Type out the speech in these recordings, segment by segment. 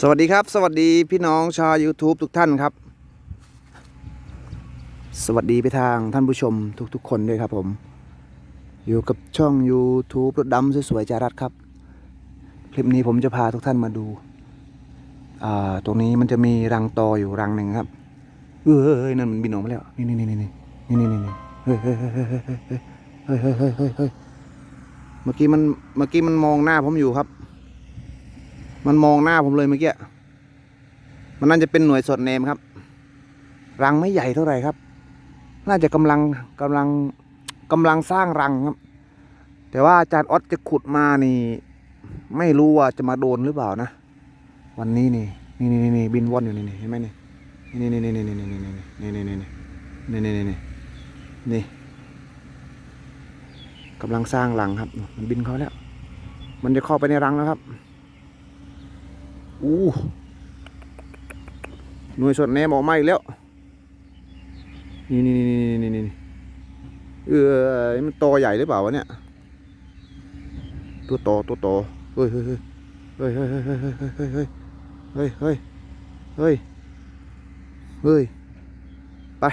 สวัสดีครับ สวัสดีพี่น้องชาว YouTube ทุกท่านครับ สวัสดีไปทางท่านผู้ชมทุกๆ คนด้วยครับผม อยู่กับช่อง YouTube รถดำสวยๆจารัดครับ คลิปนี้ผมจะพาทุกท่านมาดูาตรงนี้มันจะมีรังตออยู่รังหนึ่งครับ เอ้ยนั่นมันบินออกมาแล้ว นี่นี่นี่นี่นี่นี่นี่นี่เฮ้ยเฮ้ยเฮ้ยเฮ้ยเฮ้ยเฮ้ยเฮ้ยเฮ้ยเฮ้ยเมื่อกี้มันเมื่อกี้มันมองหน้าผมอยู่ครับ มันมองหน้าผมเลยเมื่อกี้ มันน่าจะเป็นหน่วยสดเนมครับ รังไม่ใหญ่เท่าไหร่ครับ น่าจะกำลังกำลังกำลังสร้างรังครับ แต่ว่าอาจารย์ออสจะขุดมานี่ ไม่รู้ว่าจะมาโดนหรือเปล่านะ วันนี้นี่นี่นี่นี่บินว่อนอยู่นี่นี่เห็นไหมนี่นี่นี่นี่นี่นี่นี่นี่นี่นี่นี่นี่นี่นี่นี่นี่กำลังสร้างรังครับ มันบินเขาแล้ว มันจะเข้าไปในรังแล้วครับ อู้หน่วยสดแนมออกมาอีกแล้ว นี่นี่นี่นี่นี่นี่เออมันโตใหญ่หรือเปล่าวะเนี่ย ตัวโตตัวโตเฮ้ยเฮ้ยเฮ้ยเฮ้ยเฮ้ยเฮ้ยเฮ้ยเฮ้ยเฮ้ยเฮ้ยไป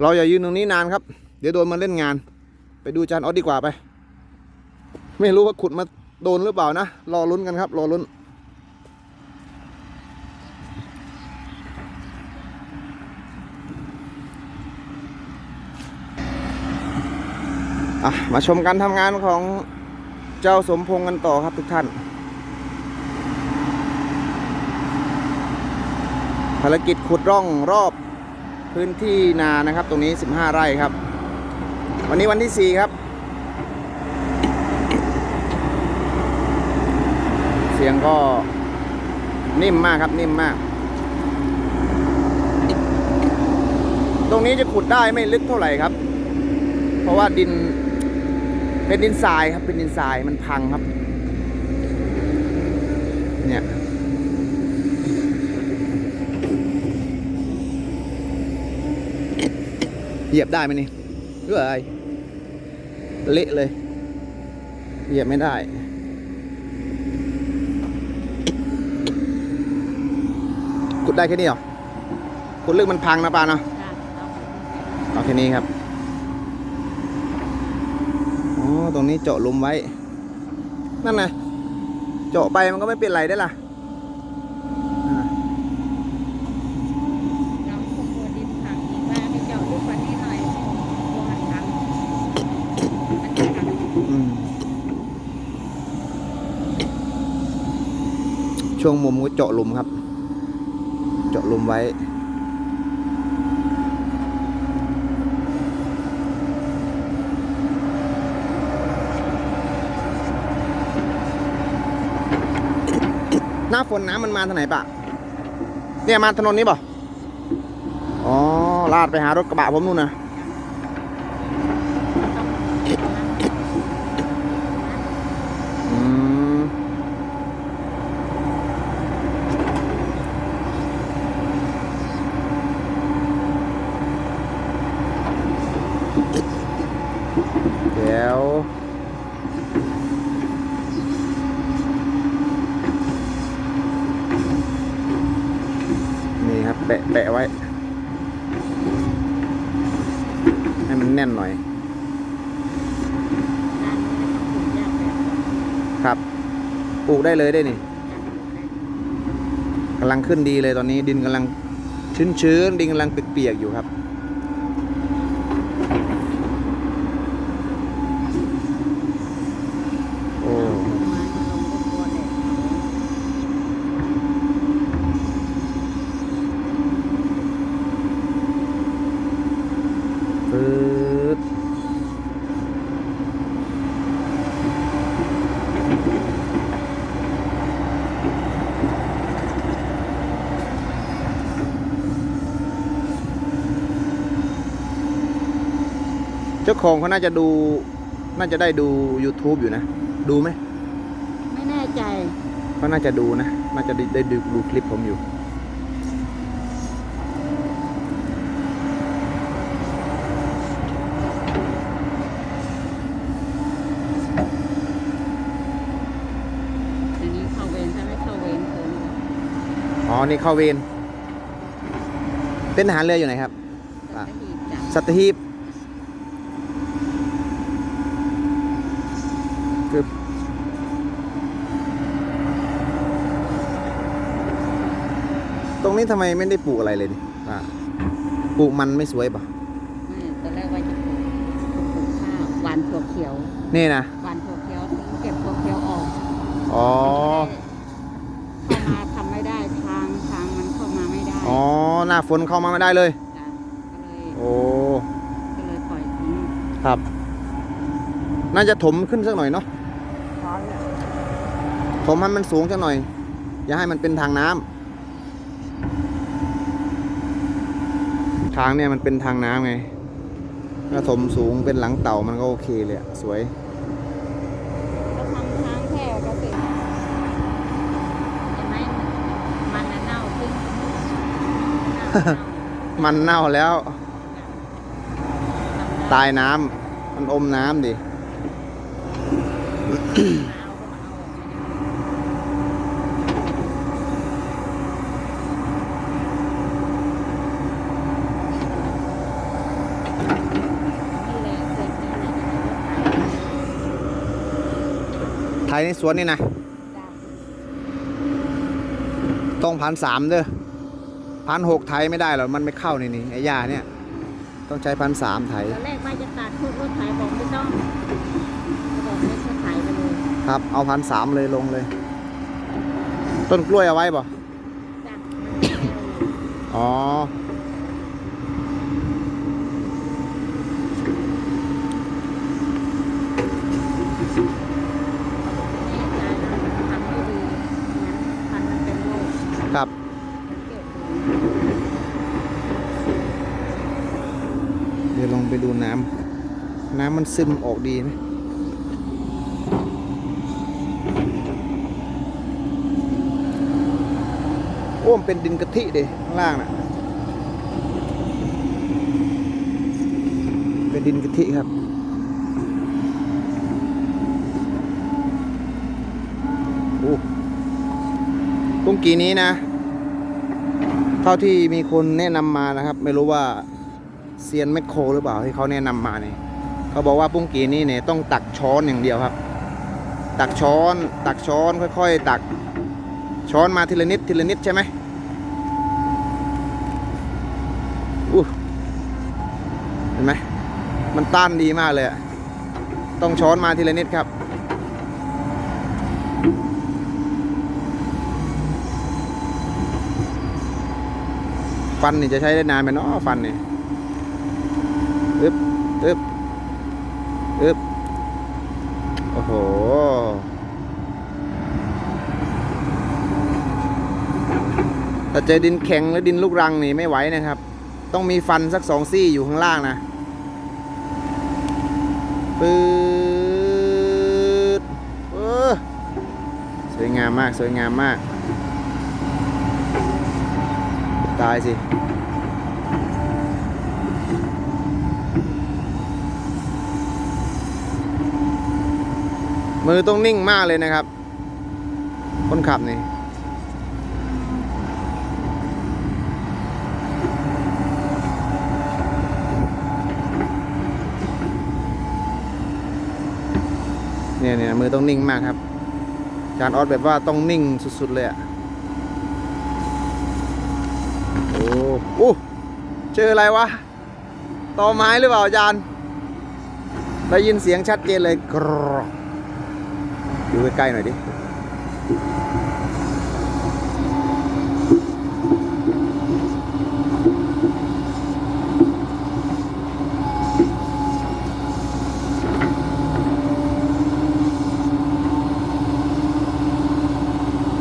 เราอย่ายืนตรงนี้นานครับ เดี๋ยวโดนมันเล่นงาน ไปดูจานออสดีกว่าไป ไม่รู้ว่าขุดมาโดนหรือเปล่านะ รอลุ้นกันครับ รอลุ้น อะมาชมการทำงานของเจ้าสมพงษ์กันต่อครับทุกท่าน ภารกิจขุดร่องรอบพื้นที่นานะครับ ตรงนี้ 15 ไร่ครับ วันนี้วันที่ 4 ครับ เสียงก็นิ่มมากครับนิ่มมาก ตรงนี้จะขุดได้ไม่ลึกเท่าไหร่ครับ เพราะว่าดิน เป็นดินทรายครับ เป็นดินทรายมันพังครับ เนี่ยเหยียบได้ไหมนี่เอ้ยเละเลยเหยียบไม่ได้ขุดได้แค่นี้เหรอขุดลึกมันพังนะปาเนาะเอาแค่นี้ครับ อ๋อ ตรงนี้เจาะลุมไว้ นั่นไงเจาะไปมันก็ไม่เป็นไรได้ล่ะช่วงมุมก็เจาะลุมครับ เจาะลุมไว้ น้าฝนน้ำมันมาทางไหนปะเนี่ยมาถนนนี้ป่ะอ๋อลาดไปหารถกระบะผมนู่นนะ อืมเดี๋ยวนี่ครับ แปะแปะไว้ ให้มันแน่นหน่อย ด้านนี้ไม่ต้องปลูกยากแบบ ครับปลูก ได้เลยได้นี่กำลังขึ้นดีเลยตอนนี้ดินกำลังชื้นๆดินกำลังเปียกๆอยู่ครับ โอ้ ต้นไม้มันลงก็กลัวแดดเผา ปื๊ด เจ้าของเขาน่าจะดู น่าจะได้ดู YouTube อยู่นะ ดูไหมไม่แน่ใจเขาน่าจะดูนะ น่าจะได้ได้ดูดูคลิปผมอยู่ อย่างนี้เข้าเวรถ้าไม่เข้าเวรเกินคครับปลูกได้เลยได้นี่ไม่ต้องปลูกยากแบบกำลังขึ้นดีเลยตอนนี้ดินกำลังชื้นๆดินกำลังเปียกๆอยู่ครับนี่เข้าเวรเป็นทหารเรืออยู่ไหนครับ สัตหีบจ้ะสัตหีบคือตรง นี้ทำไมไม่ได้ปลูกอะไรเลยดิอะปลูกมันไม่สวยปะไม่ตอนแรกว่าจะปลูกปลูกข้าวหวานถั่วเขียวนี่นะหวานถั่วเขียวทิ้งเก็บถั่วเขียวออกอ๋อเข้ามาทำไม่ได้ทางทางมันเข้ามาไม่ได้อ๋อหน้าฝนเข้ามาไม่ได้เลย จ้ะก็เลยโอ้ก็เลยปล่อยทิ้งครับ น่าจะถมขึ้นสักหน่อยเนาะพร้อมแล้วถมให้มันสูงสักหน่อย อย่าให้มันเป็นทางน้ำ ทางเนี่ยมันเป็นทางน้ำไงถ้าถมสูงเป็นหลังเต่ามันก็โอเคเลยอะสวยก็ทำทางแค่ก็เสร็จเห็นไหมมันน่ะเน่าขึ้นเน่ามันเน่าแล้วๆตายน้ำมันอมน้ำดิ ไทยในสวนนี่นะต้องพันสามเด้อพันหกไทยไม่ได้หรอกมันไม่เข้านี่นี่ไอ้ยาเนี่ย ต้องใช้พันสามไทยตอนแรกว่าจะตัดทุกรถไถบอกไม่ต้องบอกไม่ใช่ไถไปเลยครับเอาพันสามเลยลงเลย ต้นกล้วยเอาไว้ป่ะจ้ะอ๋อ แน่ใจนะทำไม่ดีงั้นพันธุ์มันเป็นโรค ครับ มันเกิดเอง เดี๋ยวลอง ไปดูน้ำ น้ำมันซึมออกดีไหมโอ้มเป็นดินกะทิเดข้างล่างน่ะ เป็นดินกะทิครับโอ้กุ้งกีนี้นะ เท่าที่มีคนแนะนำมานะครับ ไม่รู้ว่า เซียนแมคโครหรือเปล่าที่เขาแนะนำมาเนี่ยเขาบอกว่าปุ้งกีนี่เนี่ยต้องตักช้อนอย่างเดียวครับ ตักช้อน ตักช้อนค่อย ๆ ตักช้อนมาทีละนิดทีละนิดใช่ไหมอู้เห็นไหมมันต้านดีมากเลยอะต้องช้อนมาทีละนิดครับฟันนี่จะใช้ได้นานไหมเนาะฟันนี่ อึบอึบอึบโอ้โหถ้าเจอดินแข็งหรือดินลูกรังนี่ไม่ไหวนะครับ ต้องมีฟันสักสองซี่อยู่ข้างล่างนะปืดเออสวยงามมาก สวยงามมาก ตายสิ มือต้องนิ่งมากเลยนะครับ คนขับนี่เนี่ยเนี่ยมือต้องนิ่งมากครับจานออสแบบว่าต้องนิ่งสุดๆเลยอะโอ้โอ้เจออะไรวะตอไม้หรือเปล่าจารย์ได้ยินเสียงชัดเจนเลยกรอ กอยู่ใกล้ๆหน่อยดิ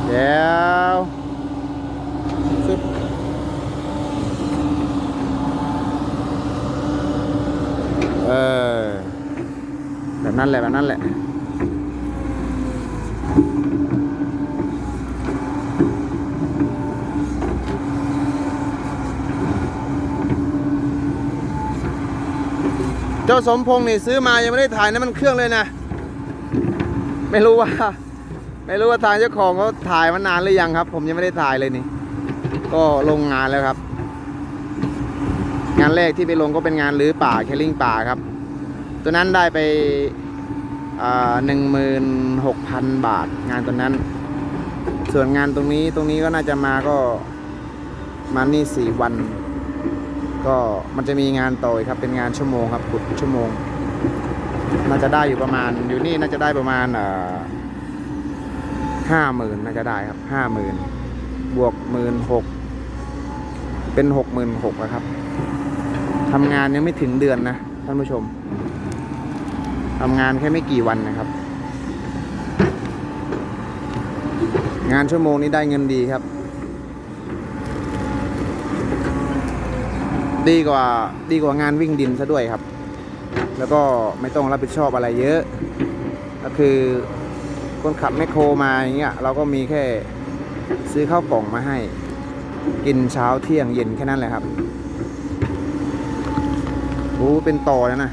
เดี๋ยวฟึบเออแบบนั้นแหละแบบนั้นแหละ เจ้าสมพงษ์นี่ซื้อมายังไม่ได้ถ่ายน้ำมันเครื่องเลยนะ ไม่รู้ว่า ไม่รู้ว่าทางเจ้าของเขาถ่ายมานานหรือยังครับ ผมยังไม่ได้ถ่ายเลยนี่ ก็ลงงานแล้วครับ งานแรกที่ไปลงก็เป็นงานรื้อป่าแคลลิ่งป่าครับ ตัวนั้นได้ไปหนึ่งหมื่นหกพันบาทงานตัวนั้น ส่วนงานตรงนี้ตรงนี้ก็น่าจะมาก็มานี่สี่วัน ก็มันจะมีงานต่ออีกครับเป็นงานชั่วโมงครับขุดชั่วโมง น่าจะได้อยู่ประมาณอยู่นี่น่าจะได้ประมาณห้าหมื่นน่าจะได้ครับห้าหมื่นบวกหมื่นหกเป็นหกหมื่นหกครับทำงานยังไม่ถึงเดือนนะท่านผู้ชมทำงานแค่ไม่กี่วันนะครับ งานชั่วโมงนี้ได้เงินดีครับ ดีกว่าดีกว่างานวิ่งดินซะด้วยครับ แล้วก็ไม่ต้องรับผิดชอบอะไรเยอะ ก็คือคนขับแมคโครมาอย่างเงี้ยเราก็มีแค่ซื้อข้าวกล่องมาให้ กินเช้าเที่ยงเย็นแค่นั้นแหละครับโอ้เป็นต่อแล้วนะ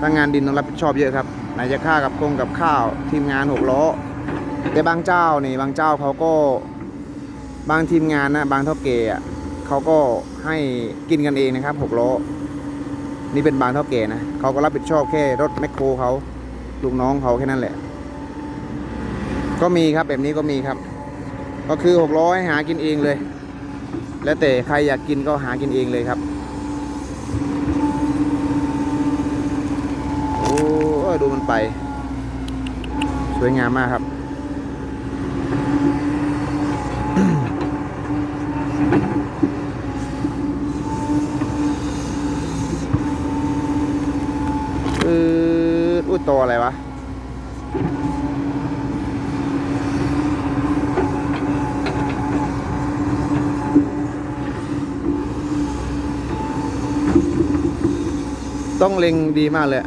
ถ้างานดินต้องรับผิดชอบเยอะครับไหนจะค่ากับกงกับข้าวทีมงานหกล้อแต่บางเจ้านี่บางเจ้าเขาก็บางทีมงานนะบางเท่าเกอะ เขาก็ให้กินกันเองนะครับหกล้อนี่เป็นบางเท่าแก่นะเขาก็รับผิดชอบแค่รถแมคโครเขาลูกน้องเขาแค่นั้นแหละ ก็มีครับแบบนี้ก็มีครับ ก็คือหกร้อยหากินเองเลย แล้วแต่ใครอยากกินก็หากินเองเลยครับโอ้ดูมันไป สวยงามมากครับือตัวอะไรวะ ต้องเล็งดีมากเลย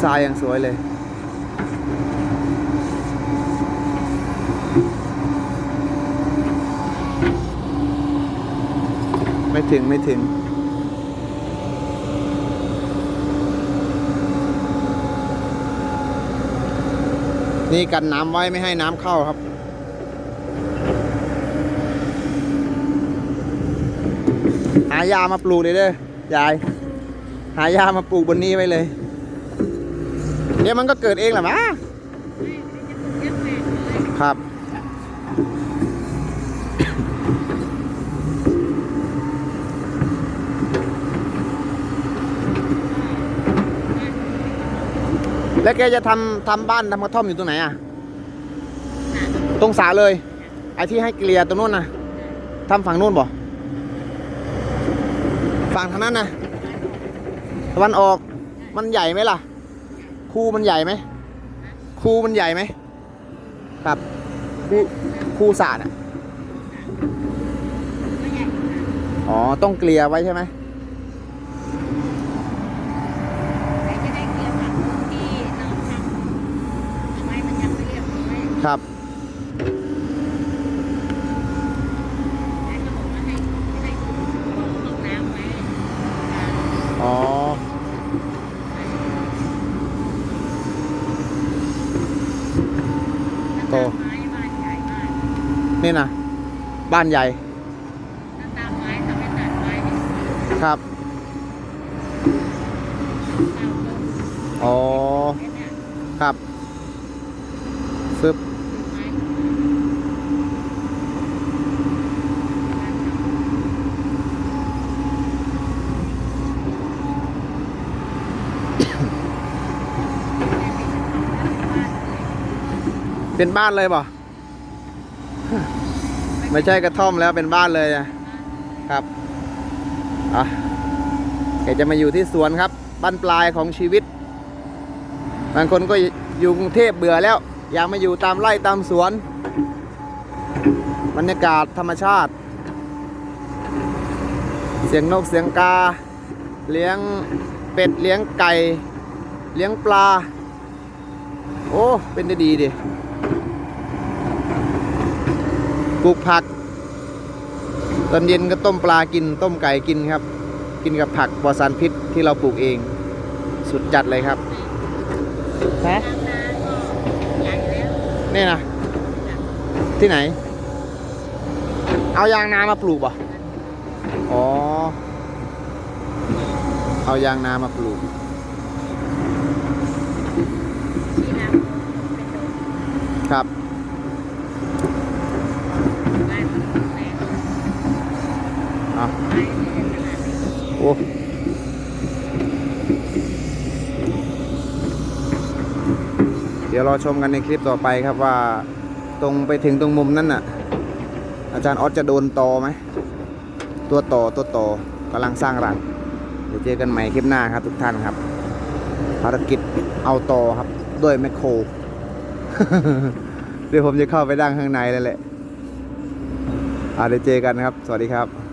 ดีไซน์อย่างสวยเลยไม่ถึงไม่ถึง นี่กันน้ำไว้ไม่ให้น้ำเข้าครับ หายามาปลูกเลยเด้อยาย หายามาปลูกบนนี้ไว้เลย เดี๋ยวมันก็เกิดเองแหละมะครับ แล้วแกจะทำทำบ้านทำกระท่อมอยู่ตรงไหนอะ ตรงสาเลย ไอ้ที่ให้เกลียตรงนู้นนะทำฝั่งนู้นบ่ฝั่งทางนั้นนะตะวันออกมันใหญ่ไหมล่ะ คูมันใหญ่ไหมคูมันใหญ่ไหมครับคูคูสาดอะอ๋อต้องเกลียไว้ใช่ไหมแต่จะได้เกี่ยวกับที่น้องทำเอาไว้มันยังไม่เรียบร้อย ครับ แล้วก็บอกว่าให้ให้ขุดห้องน้ำไว้ อ๋อ โต ไม้บ้านใหญ่มาก นี่นะ บ้านใหญ่ถ้าตามไม้ทำให้ตัดไม้ไม่สวยครับเก้าต้นอ๋อเนี่ยครับฟึบไม้เป็นบ้านเลยบ่ ไม่ใช่กระท่อมแล้วเป็นบ้านเลยนะครับอะแกจะมาอยู่ที่สวนครับบ้านปลายของชีวิต บางคนก็อยู่กรุงเทพเบื่อแล้ว อยากมาอยู่ตามไร่ตามสวน บรรยากาศธรรมชาติ เสียงนกเสียงกา เลี้ยงเป็ดเลี้ยงไก่ เลี้ยงปลา โอ้ เป็นได้ดีดิ ปลูกผัก ตอนเย็นก็ต้มปลากิน ต้มไก่กินครับ กินกับผักปลอดสารพิษที่เราปลูกเอง สุดจัดเลยครับฮะทางนาก็ใหญ่แล้วนี่นะที่ไหน เอายางนามาปลูกป่ะอ๋อ เอายางนามาปลูกที่นาเป็นโดนครับบ้านมันแรง เอาไปในขนาดนี้โอ้เดี๋ยวรอชมกันในคลิปต่อไปครับว่า ตรงไปถึงตรงมุมนั้นน่ะ อาจารย์ออสจะโดนตอไหม ตัวต่อตัวต่อกำลังสร้างรังเดี๋ยวเจอกันใหม่คลิปหน้าครับทุกท่านครับ ภารกิจเอาตอครับ ด้วยแมคโครเดี๋ยวผมจะเข้าไปดั้งข้างในแล้วแหละอาเดี๋ยวเจอกันครับ สวัสดีครับ